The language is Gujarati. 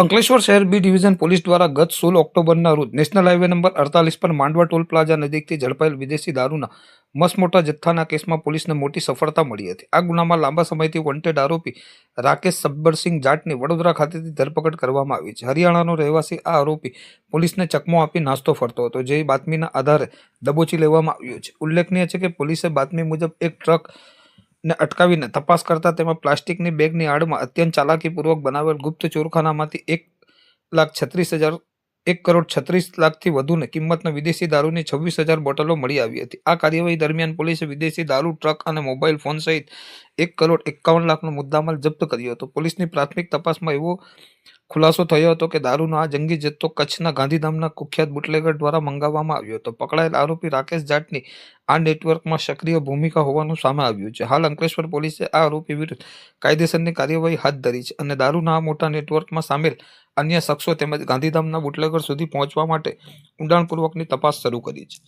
અંકલેશ્વર શહેર બી ડિવિઝન પોલીસ દ્વારા ગત સોળ ઓક્ટોબરના રોજ નેશનલ હાઈવે નંબર અડતાલીસ પર માંડવા ટોલ પ્લાઝા નજીકથી ઝડપાયેલ વિદેશી દારૂના મસમોટા જથ્થાના કેસમાં પોલીસને મોટી સફળતા મળી હતી. આ ગુનામાં લાંબા સમયથી વોન્ટેડ આરોપી રાકેશ સબ્બરસિંહ જાટની વડોદરા ખાતેથી ધરપકડ કરવામાં આવી છે. હરિયાણાનો રહેવાસી આ આરોપી પોલીસને ચકમો આપી નાસ્તો ફરતો હતો, જે બાતમીના આધારે દબોચી લેવામાં આવ્યો છે. ઉલ્લેખનીય છે કે પોલીસે બાતમી મુજબ એક ટ્રક ને અટકાવીને તપાસ કરતા તેમાં પ્લાસ્ટિકની બેગની આડમાં અત્યંત ચાલાકીપૂર્વક બનાવેલ ગુપ્ત ચોરખાનામાંથી એક લાખ છત્રીસ હજાર, એક કરોડ છત્રીસ લાખથી વધુને કિંમતના વિદેશી દારૂની છવ્વીસ હજાર બોટલો મળી આવી હતી. આ કાર્યવાહી દરમિયાન પોલીસે વિદેશી દારૂ, ટ્રક અને મોબાઈલ ફોન સહિત એક કરોડ એકાવન લાખનો મુદ્દામાલ જપ્ત કર્યો હતો. પોલીસની પ્રાથમિક તપાસમાં એવો ખુલાસો થયો હતો કે દારૂનો આ જંગી જથ્થો કચ્છના ગાંધીધામના કુખ્યાત બુટલેગર દ્વારા મંગાવવામાં આવ્યો હતો. પકડાયેલ આરોપી રાકેશ જાટની આ નેટવર્કમાં સક્રિય ભૂમિકા હોવાનું સામે આવ્યું છે. હાલ અંકલેશ્વર પોલીસે આ આરોપી વિરુદ્ધ કાયદેસરની કાર્યવાહી હાથ ધરી છે અને દારૂના આ મોટા નેટવર્કમાં સામેલ અન્ય શખ્સો તેમજ ગાંધીધામના બુટલેગર સુધી પહોંચવા માટે ઊંડાણપૂર્વકની તપાસ શરૂ કરી છે.